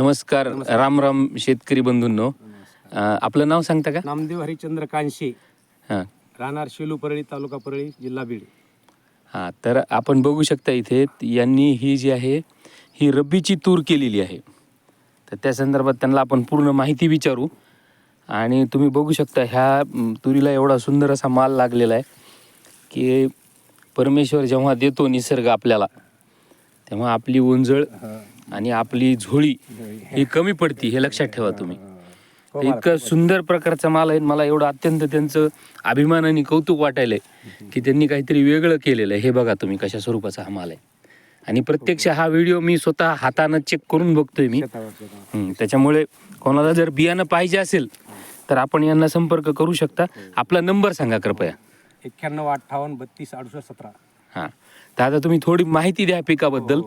नमस्कार. राम राम शेतकरी बंधूंनो. आपलं नाव सांगता का? नामदेव हरिश्चंद्र कांशे. हां. राहणार शेलू परळी तालुका परळी जिल्हा बीड. हां तर आपण बघू शकता इथे यांनी ही जी आहे ही रब्बीची तूर केलेली आहे. तर त्या संदर्भात त्यांना आपण पूर्ण माहिती विचारू. आणि तुम्ही बघू शकता ह्या तुरीला एवढा सुंदर असा माल लागलेला आहे की परमेश्वर जेव्हा देतो निसर्ग आपल्याला तेव्हा आपली उंजळ आणि आपली झोळी ही कमी पडती हे लक्षात ठेवा तुम्ही. तर इतकं सुंदर प्रकारचा माल आहे मला एवढं अत्यंत त्यांचं अभिमान आणि कौतुक वाटायलंय की त्यांनी काहीतरी वेगळं केलेलं आहे. हे बघा तुम्ही कशा स्वरूपाचा हा माल आहे. आणि प्रत्यक्ष हा व्हिडिओ मी स्वतः हातानं चेक करून बघतोय मी. त्याच्यामुळे कोणाला जर बियाणं पाहिजे असेल तर आपण यांना संपर्क करू शकता. आपला नंबर सांगा कृपया. एक्क्याण्णव अठ्ठावन्न बत्तीस अडुसष्ट सतरा. हां. तर आता तुम्ही थोडी माहिती द्या पिकाबद्दल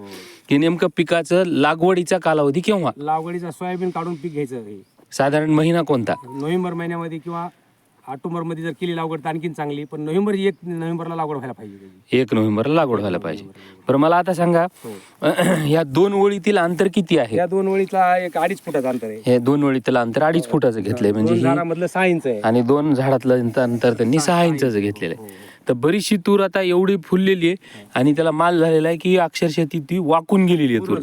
की नेमकं पिकाचं लागवडीचा कालावधी केव्हा? लागवडीचा सोयाबीन काढून पीक घ्यायचं हे. साधारण महिना कोणता? नोव्हेंबर महिन्यामध्ये किंवा ऑक्टोबरमध्ये जर केली लागवड तर आणखीन चांगली पण नोव्हेंबर एक नोव्हेंबरला लागवड व्हायला पाहिजे त्याची. एक नोव्हेंबरला लागवड व्हायला पाहिजे. बरं मला आता सांगा ह्या दोन ओळीतील अंतर किती आहे? या दोन वळीचा एक अडीच फुटाचं अंतर आहे. हे दोन ओळीतील अंतर अडीच फुटाचं घेतलंय म्हणजे दोन ही झाडामधलं सहा इंच आहे. आणि दोन झाडातलं अंत- अंतर त्यांनी सहा इंचाचं घेतलेलं आहे. तर बरीचशी तूर आता एवढी फुललेली आहे आणि त्याला माल झालेला आहे की अक्षरशः ती ती वाकून गेलेली आहे तूर.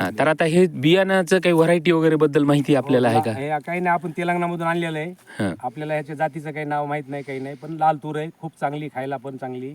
हा तर आता हे बियाणाचं काही व्हरायटी वगैरे बद्दल माहिती आपल्याला आहे का? हे काही नाही आपण तेलंगणामधून आणलेलं आहे. हा. आपल्याला ह्याच्या जातीचं काही नाव माहीत नाही काही नाही पण लाल तूर आहे खूप चांगली खायला पण चांगली.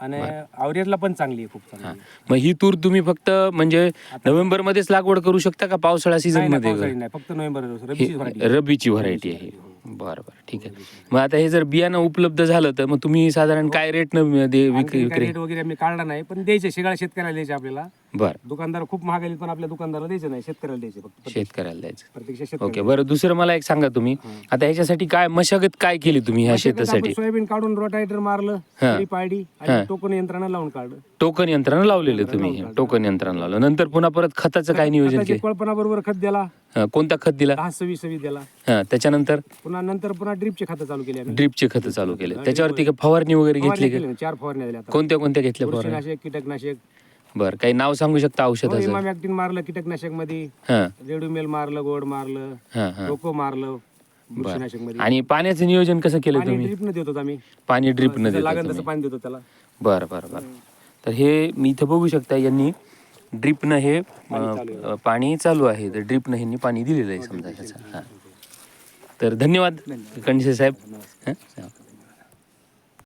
आणि आवरेजला पण चांगली आहे खूप चांगली. मग ही तूर तुम्ही फक्त म्हणजे नोव्हेंबर मध्येच लागवड करू शकता का? पावसाळा सीझनमध्ये नाही फक्त नोव्हेंबर variety. रब्बीची व्हरायटी आहे. बरं बरं. ठीक आहे. मग आता हे जर बियाणं उपलब्ध झालं तर मग तुम्ही साधारण काय दे आणखी विक्री रेट वगैरे आम्ही काढला नाही पण द्यायचे सगळ्या शेतकऱ्याला द्यायचे आपल्याला. बरं. दुकानदार खूप महाग आले पण आपल्या दुकानदाराला द्यायचे नाही शेतकऱ्याला द्यायचे फक्त. शेतकऱ्याला द्यायचं. प्रत्यक्ष ओके शेतकऱ्याला बरं. दुसरं मला एक सांगा तुम्ही. आता ह्याच्यासाठी काय मशागत काय केली तुम्ही ह्या शेतात आपण शेतासाठी? सोयाबीन काढून रोटायटर मारलं हा. आणि टोकन यंत्रणा लावून काढलं. टोकन यंत्रणा लावलेलं तुम्ही. टोकन यंत्रणा लावलं. नंतर पुन्हा परत खताचं काय नियोजन खताची केलं? कळपणा बरोबर खत दिला कोणता खत दिला? दहा सव्वीस सव्वीस दिला हा त्याच्यानंतर? पुन्हा नंतर पुन्हा ड्रिपचे खतं चालू केले आम्ही ड्रीपचे खत चालू केले. त्याच्यावरती काय फवारणी वगैरे घेतली फवारण्या का केल्या, चार फवारण्या दिल्या आता. कोणत्या कोणत्या घेतल्या फवारणी बुरशीनाशक कीटकनाशक. बरं काही नाव सांगू शकता औषधाचं? इमामॅक्टिन मारलं कीटकनाशकमध्ये हा. रेडुमेल मारलं गोड मारलं हा हा. मारलं बुरशीनाशकमध्ये आणि पाण्याचं नियोजन कसं केलं तुम्ही? ड्रिप न देतो आम्ही. पाणी ड्रीप न जसं देता लागेल तसं तुम्ही. पाणी देतो त्याला. बरं बरं बरं. तर हे मी इथं बघू शकता यांनी ड्रीपनं हे अं, पाणी चालू आहे. तर ड्रीपनं ह्यांनी पाणी दिलेलं आहे समजा ह्याचं. हां. तर धन्यवाद कंडसे साहेब. हं?